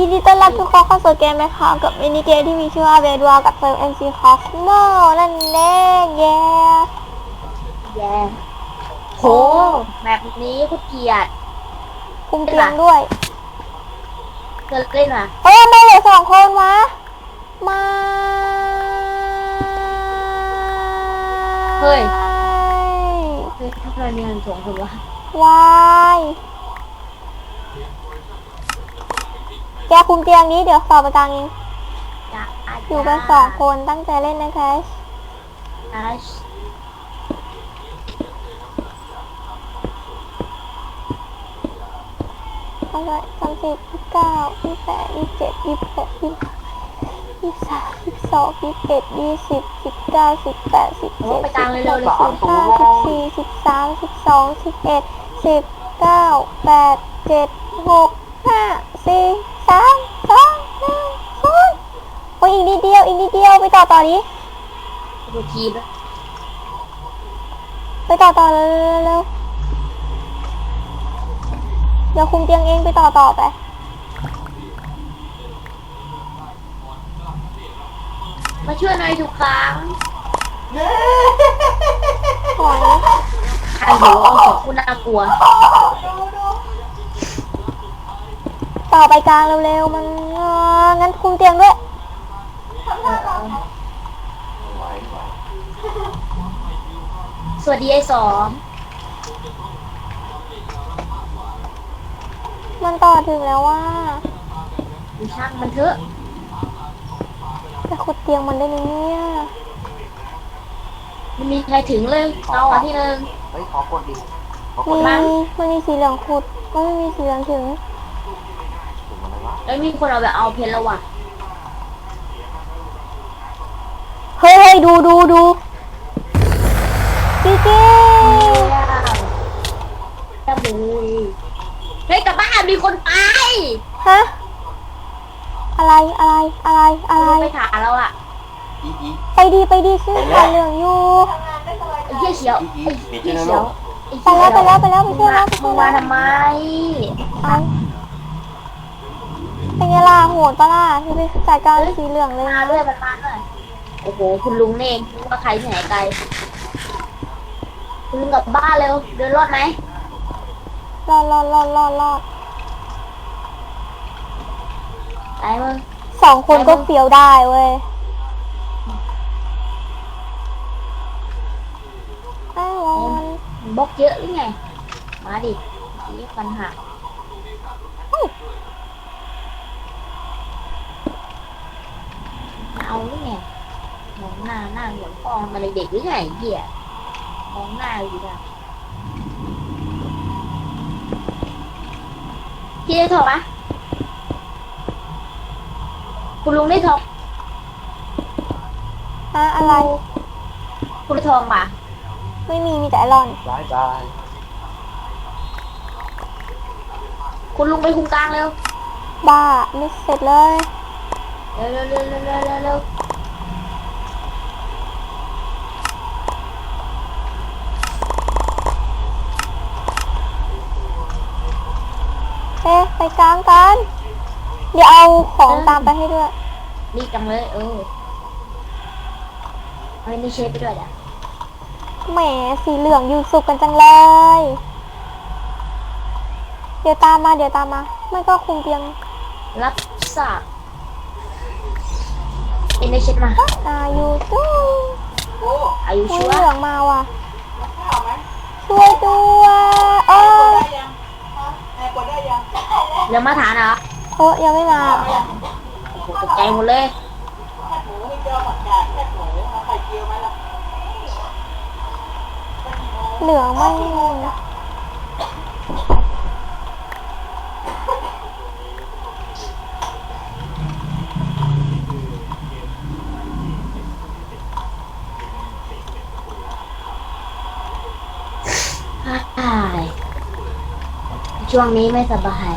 ยินดีต้อนรับทุกคนเข้าสู่เกมนะคะกับมินิเกมที่มีชื่อว่าเบดวากับเซิร์ฟ MC Cosmo นั่นเองเย้แย่โหแบบนี้กูเกลียดคุมเตียงด้วยเกิดเล่นอะเอ้ยทำไม่เหลือสองคนวะมาเฮ้ยเฮ้ยทำไมมีเงินสองคนวะวาย แกคุมเตียงนี้เดี๋ยวสอบไปกลางเองจ้าอยู่กันสองคนตั้งใจเล่นนะคะอาชเอาไว้สามสิบยี่สิบเก้ายี่สิบแปดยี่สิบเจ็ดยี่สิบหกยี่สิบยี่สิบสามยี่สิบสองยี่สิบเอ็ดยี่สิบสิบเก้าสิบแปดสิบโอ้เจ็ดไปสิบกลางเลยเร็วเลยสิบห้าสิบสี่สิบสามสิบสองสิบเอ็ดสิบเก้าแปดเจ็ดหกห้าสี่สามสองหนึ่งศูนย์โอีกนิดเดียวอีกนิดเดียวไปต่อต่อดิดูทีมแล้วไปต่อต่อเร็วเร็วเร็วเดี๋ยวคุมเตียงเองไปต่อต่อไปมาช่วยหน่อยทุกครั้งถอยใครหัวของคุณน่ากลัว ต่อไปกลางเร็วๆมันงั้นคุมเตียงด้วย สวัสดีไอ้สองมันต่อถึงแล้วว่า ดูช่างมันเถอะจะขุดเตียงมันได้ไหมเนี่ยมันมีใครถึงเลยเราอะที่หนึ่งเฮ้ยขอกดดิขอกดมีดิมันมีสีเหลืองขุดก็ไม่มีสีเหลืองถึงถึงอะไรวะแล้วมีคนเอาไปเอาเพนแล้วว่ะ เฮ้ยเฮ้ยดูดูดูจีจีจะบุยเฮ้ยกลับบ้านมีคนตายฮะอะไรอะไรอะไรอะไรไปถามแล้วอะอีอีไปดีไปดีชื่อสีเหลืองอยู่ไอ้เหี้ยเขียวอีอีไอ้ปิดเหี้ยนะเขีลูยวกไอ้ไปเหี้ยแล้วไปแล้วไปแล้วไปช่วยแล้วไปมึช่วงยมาแล้วทำไมเอาเป็นไงล่ะโหดปะล่ะที่ไปจัดการสีเหลืองเลยมานะด้วยมันมาด้วย โอ้โห คุณลุงนี่เองนึกว่าใครที่ไหนไกล คุณลุงกลับบ้านเร็ว เดินรอดไหมรอดรอดรอดรอดรอดตายมึงสองคนก็เฟี้ยวได้เว้ยอ้าวมันบล็อกเยอะหรือไง มาดินี่ปัญหาเอาหรือไง มองหน้าหน้าเหมือนพ่อมาเด็กๆหรือไงเหี้ยมองหน้าอยู่นะพี่ได้ทองปะคุณลุงได้ทองอะอะไร คุณได้ทองปะไม่มีมีแต่ไอรอน บายบายคุณลุงไปคุมกลางเร็ว บ้า ไม่เสร็จเลย เร็วเร็วเร็วเร็วเร็วเร็วเร็ว เอ๊ะ ไปกลางกัน เดี๋ยวเอาของตามไปให้ด้วยรีบจังเลยเออเอาไอ้นี่เชฟไปด้วยเดี๋ยวแหมสีเหลืองอยู่สุกกันจังเลย เดี๋ยวตามมาเดี๋ยวตามมา ไม่ก็คุมเตียงรับทราบเอ็นได้เช็ดมาอายุตู้อายุอุ้ยชัวเหลืองมาว่ะช่วยด้วยเออ เรือมาฐานเหรอเออยังไม่มาโอ้โหตกใจหมดเลยเหลืองไม่อ้ายช่วงนี้ไม่สบาย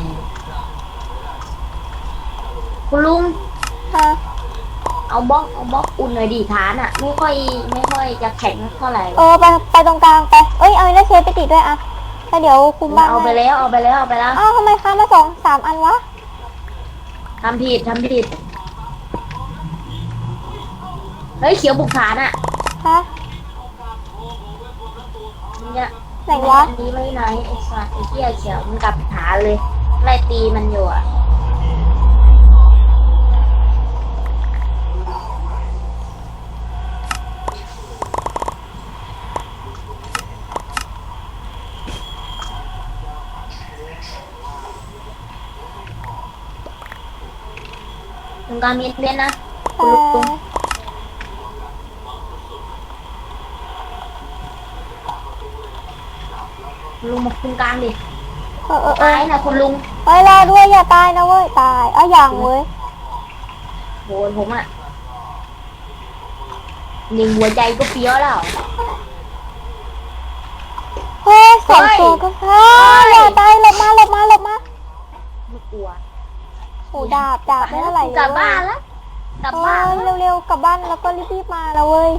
คุณลุงฮะเอาบล็อกเอาบล็อกอุ่นหน่อยดีฐานอะ ไม่ค่อยไม่ค่อยจะแข็งเท่าไหร่เออไปไปตรงกลางไปเอ้ยเอาไอ้นั่นเชฟไปติดด้วยอะแล้วเดี๋ยวคุมบ้านเอาไปให้แล้วเอาไปแล้วเอาไปแล้วอ้าวทำไมค้ามาสองสามอันวะำผิดทำผิดเฮ้ยเขียวบุกฐานอะฮะเนี่ยไหนวะอันนี้ไม่ไหนไอ้สัตว์ไอ้เหี้ยเขียวมันกลับฐานเลยไล่ตีมันอยู่อะ ตรงกลางมีเรียนนะเออคุณลุงมาตรงกลางดิเออเออเอตายอนะคุณลุงเฮ้ยรอด้วยอย่าตายนะเว้ยตายเอ้าอย่างเว้ยโหนผมอะหนึ่งหัวใจก็เฟี้ยวแล้ว เฮ้ยสองเฮ้ยตัวก็เฮ้ยอย่าตายหลบมาหลบมาหลบมา ไม่กลัว โอ้ดาบดาบไม่เท่าไหร่เลยกลับเว้บ้านยแล้วกลับเฮ้บ้านยแล้วเร็วๆกลับบ้านแล้วก็รีบๆมาแล้วเว้ย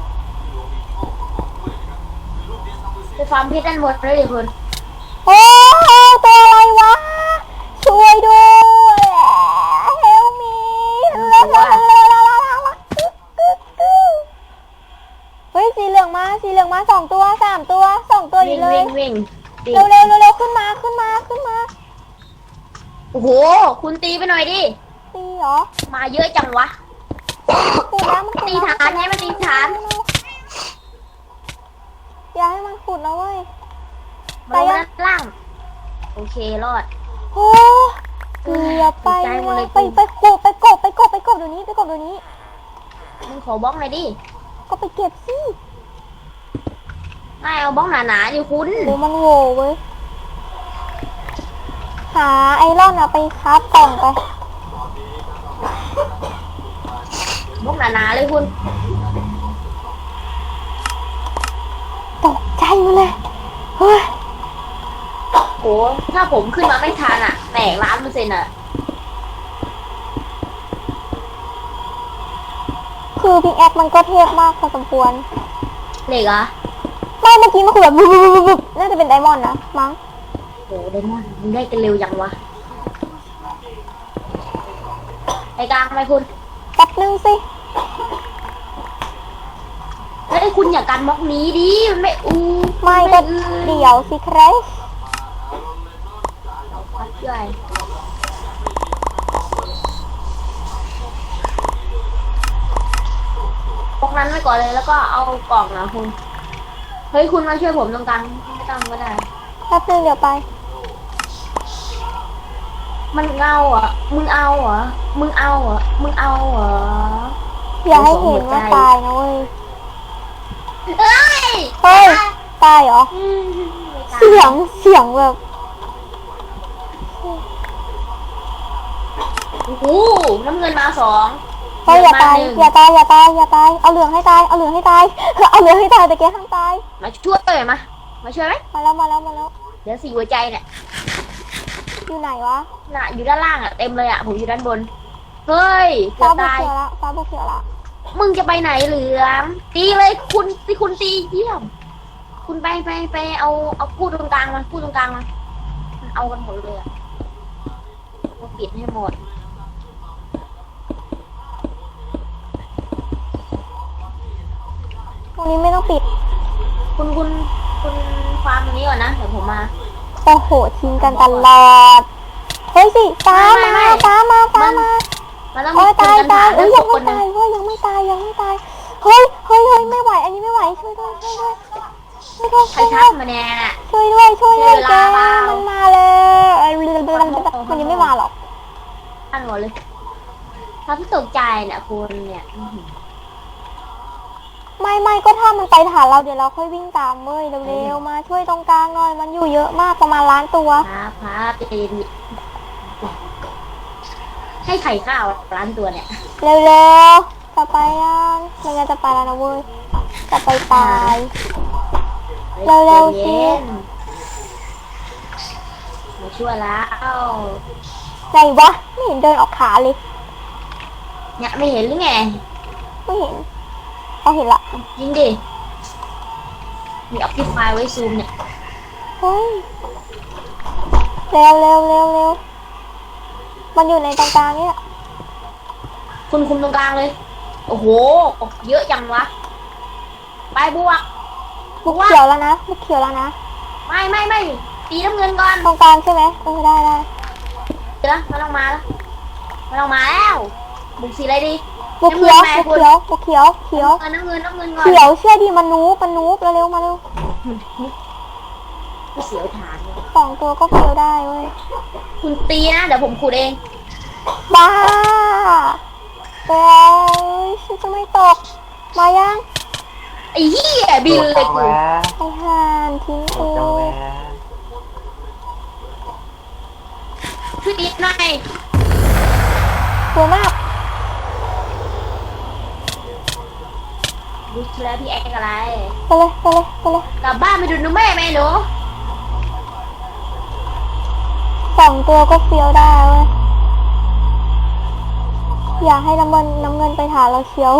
ไปฟาร์มเพชรด้านบนเลยดิคุณโอ้ตัวอะไรวะช่วยด้วยเฮลมีเฮ้ยสีเหลืองมาสีเหลืองมาสองตัวสามตัวสองตัวอวิ่ยู่งเลยวิ่งวิ่งวิ่งเร็วเร็วเร็วเร็วขึ้นมาขึ้นมาขึ้นมา โอ้โห คุณตีไปหน่อยดิ ตีเหรอมาเยอะจังวะ ขุดแล้วมันขุดตีแล้วฐานไงมันตีฐาน อย่าให้มันขุดนะเว้ยมาลงด้านล่าง โอเครอด โอ้เกือบไปใจหมดเลยไปไปกบไปกบไปกบไปกบเดี๋ยวนี้ไปกบเดี๋ยวนี้ มึงขอบล็อกหน่อยดิก็ไปเก็บสิไม่เอาบล็อกหนาๆดิคุณหรือมันโหวเว้ย หาไอรอนอะไปคับกล่องไปบล็อกหนาๆเลยคุณ ตกใจหมาเลยเฮ้ยโห ถ้าผมขึ้นมาไม่ทันอะ แตกล้านเปอร์เซ็นต์อะ คือพิกแอคมันก็เทพมากพอสมควรเหล็กเหรอไม่เมื่อกี้มันคือแบบบึบบึบบึบบึบน่าจะเป็นไดมอนด์นะมั้ง โหไดมอนด์มึงได้กันเร็วยังวะ ไอ้กลางไหมคุณ แป๊บนึงสิเฮ้ยคุณอย่ากันบล็อกนี้ดิ มันไม่อูไม่ก็เดี๋ยวสิครพัดย่อยบล็อกนั้นไว้ก่อนเลยแล้วก็เอากล่องนะคุณ เฮ้ยคุณมาช่วยผมตรงกลางไม่ต้องก็ได้ แป๊บนึงเดี๋ยวไป มันเอาเหรอะ มึงเอาเหรอ มึงเอาเหรอ มึงเอาเหรออย่าให้เห็นว่าตายนะเว้ย เอ้ยเฮ้ย ตายเหรอ อืมเสียง เสียงแบบโอ้โหน้ำเงินมาสองเฮ้ยอย่าตายเงินมหนึ่งอย่าตาย อย่าตาย อย่าตาย เอาเหลืองให้ตาย เอาเหลืองให้ตาย เอาเหลืองให้ตายแต่แกห้ามตาย มาช่วยมา มาช่วยไหมมาแล้ว มาแล้ว มาแล้ว เดี๋ยวสี่หัวใจเนี่ย อยู่ไหนวะน่ะอยู่ด้านล่างอะเต็มเลยอะผมอยู่ด้านบน เฮ้ยเกืฟ้าอบบุกตาย เขียวละฟ้าบุกเขียวละมึงจะไปไหนเหลืองตีเลยคุณที่คุณตีเยี่ยม คุณไปไปไปเอาเอาพูดตรงกลางมาพูดตรงกลางมามันเอากันหมดเลยอะมาปิดให้หมดตรงนี้ไม่ต้องปิด คุณคุณคุณฟาร์มตรงนี้ก่อนนะเดี๋ยวผมมา โอ้โหทิ้งกันตลอด เฮ้ยสิฟ้าไม่มาไม่ฟ้ามาฟ้ามามันต้องโอ้ยคุตายกันตายผ่นเอ้ยเรื่ยัองงคไม่นหนึ่ตางยเฮ้ยยังไม่ตายยังไม่ตาย เฮ้ยเฮ้ยเฮ้ยไม่ไหว อันนี้ไม่ไหวช่วยด้วยช่วยด้วยช่วยด้วยใครช่วยทัด้กวยมาแน่น่ะ ช่วยด้วยช่วยด้วยเวแกลาเปล่ามั มันมาเลยมันยังไม่มาหรอก อันหมดเลยถ้าพี่ตกใจเนี่ยคุณเนี่ยอื้อหือ ไม่ไม่ก็ถ้ามันไปฐานเราเดี๋ยวเราค่อยวิ่งตามเว้ยเร็วๆมาช่วยตรงกลางหน่อยมันอยู่เยอะมากประมาณล้านตัวพาพาไปให้ไข่ข้าวร้านตัวเนี่ย เร็วๆจะไปยังไม่งั้นจะไปแล้วนะเว้ยจะไปตาย เร็วๆสิย็นมาช่วยแล้วไหนวะไม่เห็นเดินออกขาเลยเนี่ยไม่เห็นหรือไง ไม่เห็นเอาเห็นละยิงดิมีออปติฟายไว้ซูมเนี่ยเฮ้ยเร็วเร็วเร็วเร็วมันอยู่ในตรงกลางเนี่ยคุณคุมตรงกลางเลย โอ้โหเยอะจังวะ ไปบวกบุกเขียวแล้วนะบุกเขียวแล้วนะ ไม่ไม่ไม่ตีน้ำเงินก่อน ตรงกลางใช่ไหมเออได้ได้เดี๋ยวมันต้องมาแล้วมันต้องมาแล้ว บุกสีอะไรดี บุกเขียวบุกเขียวบุกเขียวเขียวเออน้ำเงินน้ำเงินก่อนเขียวเชื่อดีมันนูบมันนูบเร็วๆมาเร็วกูเสียวฐานเลยสองตัวก็เฟียวได้เว้ยคุณตีนะเดี๋ยวผมขุดเองบ้าเอ้ยฉันจะไม่ตก มายังไอ้เหี้ยบินเลยแหวกูนไอ้ห่านทิ้งโดกูดจังแหวนช่วยตีหน่อยกลัวมาก แลพี่แอ๊กอะไรไปเลยไปเลยไปเลยกลับบ้านไปดูหนูแม่ไหมหนูสองตัวก็เฟียวได้เว้ยอยากให้น้ำเงินน้ำเงินไปหาเราเชียว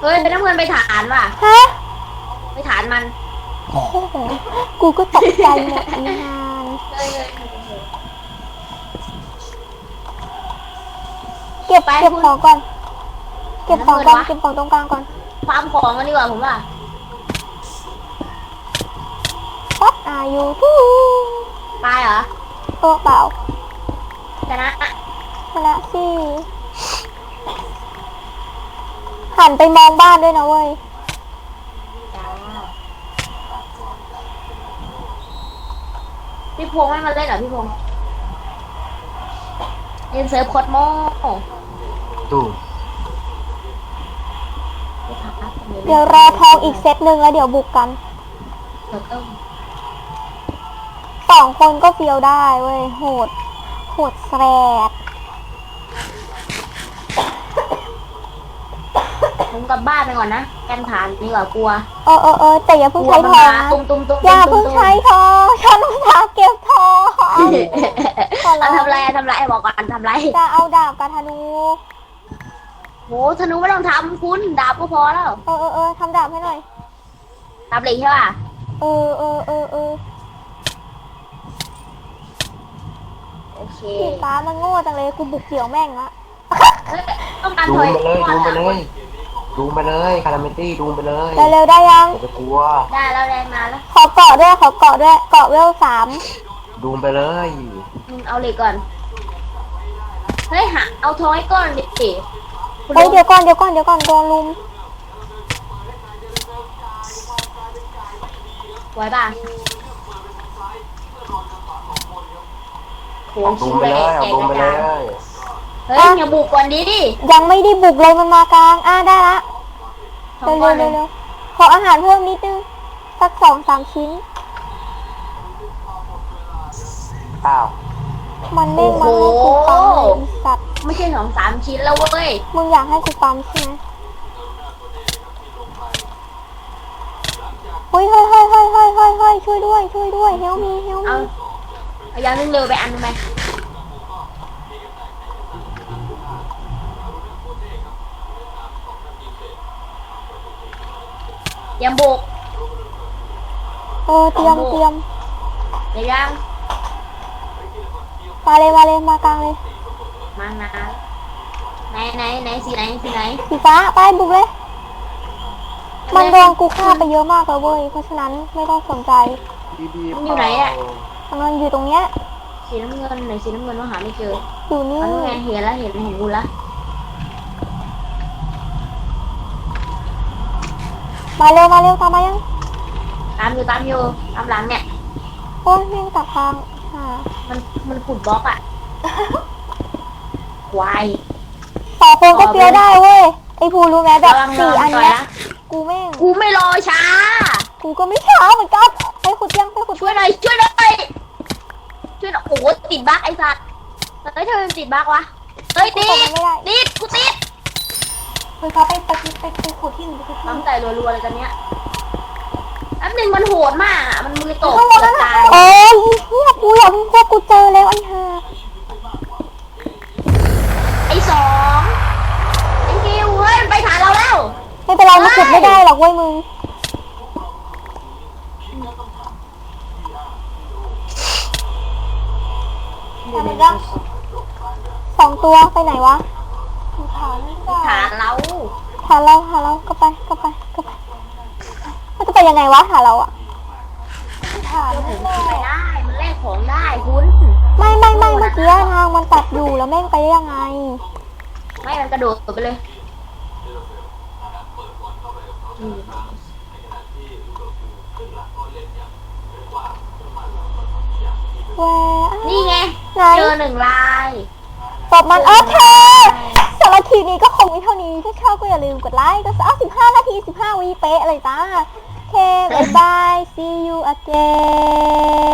เฮ้ยเป็นน้ำเงินไปฐานว่ะ ฮะไปฐานมันโอ้โหกูก็ตกใจหมดอีห่านเฮ้ยเฮ้ยเฮ้ยเก็บไปเก็บคุณของก่อน เก็บของก่อนน้ำเงินวะเก็บของตรงกลางก่อน ฟาร์มของกันดีกว่าผมว่าป๊อปอายุทูตายเหรอเออเปล่าชนะชนะสิหันไปมองบ้านด้วยนะเว้ยจ้าพี่พงษ์ไม่มาเล่นเหรอพี่พงษ์เล่นเซิร์ฟโคดโม่ตู้ เดี๋ยวรอทองอีกเซตหนึ่งแล้วเดี๋ยวบุกกันเดี๋ยวต้องสองคนก็เฟียวได้เว้ย โหด โหดแสบผมกลับบ้านไปก่อนนะ กันฐานดีกว่ากลัว เออเออเออแต่อย่ากเพิ่งลัวใช้มันทองมานะตุ้มตุ้มตุ้มอย่าตุ้เพิ่มงตุ้มใช้ทองฉันอุตส่าห์เก็บทอง ขอร้องเอาทำไรอะทำไรบอกก่อนทำไรจะเอาดาบกับธนู โหธนูไม่ต้องทำคุณดาบก็พอแล้วเออเออเออทำดาบให้หน่อย ดาบเหล็กใช่ป่ะเออเออเออเออโอเคสีฟ้ามันโง่จังเลยกูบุกเกี่ยวแม่งละเอ้ยต้องการดูถอยไปเลยดูไปเลยดูไปเลยคาราเมตี้ดูไปเลยเร็วๆได้ยังอย่าไปกลัว ได้แล้วแรงมาแล้วขอเกาะด้วยขอเกาะด้วยเกาะเวลสามดูไปเลยมึงเอาเหล็กก่อนเฮ้ยหาเอาทอยก้อนดิ คุณเฮ้ยลุงเดี๋ยวก่อนเดี๋ยวก่อนเดี๋ยวก่อนโดนลุมไว้ป่ะโหเอาดูชิ้นไปแรเลยกเอาแกะดูกไประเลจายงเฮ้ยอย่าบุกก่อนดิดิยังไม่ได้บุกเลยมันมากลางอะได้ละทอเร็งวก้อนเร็วเลยเร็วขออาหารเพิ่มนิดนึงสักสองสามชิ้น อ้าว มันเด้งมาให้กูปั๊มเลยอีสัตว์ ไม่ใช่สองสามชิ้นแล้วเว้ย มึงอยากให้กูปั๊มใช่ไหมเฮ้ยเฮ้ยเฮ้ยเฮ้ยเฮ้ยเฮ้ยเฮ้ยช่วยด้วย ช่วยด้วยเฮลมีเฮลเอามีเอายางนึงเร็วไปอันนึงไหมอย่าบุกเออเตรียมเตรียมเดี๋ยวยังมาเลยมาเลยมากลางเลย มานะไหนไหนไหนสีไหนสีไหนสีฟ้าไปบุกเลย มันโดนกูฆ่าไปเยอะมากเลยเว้ย เพราะฉะนั้นไม่ต้องสนใจดีๆมันอยู่ไหนอะมันอยู่ตรงเนี้ย สีน้ำเงินไหนสีน้ำเงินว่าหาไม่เจออยู่นี่อันนี้ไงเห็นแล้วเห็นเห็นกูละมาเร็วมาเร็วตามมายังตามอยู่ตามอยู่ตามหลังเนี่ยโอ้ยแม่งตัดทางอ่ามันมันขุดบล็อกอะ ควายสองคนก็เฟี้ยวได้เว้ยไอ้ภูรู้ไหมแบบระวังสี่ระวัอังนต่อยเนี้ยนะกูแม่งกูไม่รอช้า กูก็ไม่ช้าเหมือนกันไปขุดเตียงไปขุดช่วยหน่อยช่วยหน่อยช่วยหน่อยโอ้โหติดบั๊กไอ้สัตว์เฮ้ยทำไมมันติดบั๊กวะเฮ้ยกูติตกดมันไม่ได้ติดกูติดเฮ้ยเขาไปไปไปไปขุดที่อื่นไปขุดที่อื่นน้ำใส่รัวๆเลยกันเนี้ยแป๊บหนึงมันโหดมากอะมันมือตกข้างบนเกืนั่อนบน่ะตายโอ้ยเฮียกูอยาก ได้หรอกเว้ยมึงทำไมจ๊ะสองตัวไปไหนวะฐานไม่ได้ฐานเราฐานเราฐานเราก็ไปก็ไปก็ไปมันจะไปยังไงวะฐานเราอะฐานถึไม่งได้ไปได้มันแลกของได้คุณไม่ไม่ไม่เมื่อกี้ทางมันตัดอยู่แล้วแม่งไปได้ยังไง ไม่มันกระโดดไปเลยอืมแหว นี่ไงไหนเจอหนึ่งลาย ตบมันโอเคสำหรับคลิปนี้ก็คงมีเท่านี้ ถ้าชอบก็อย่าลืมกดไลค์ก็เอา15นาที15วิเป๊ะเลยจ้าโอเคบ๊ายบาย see you again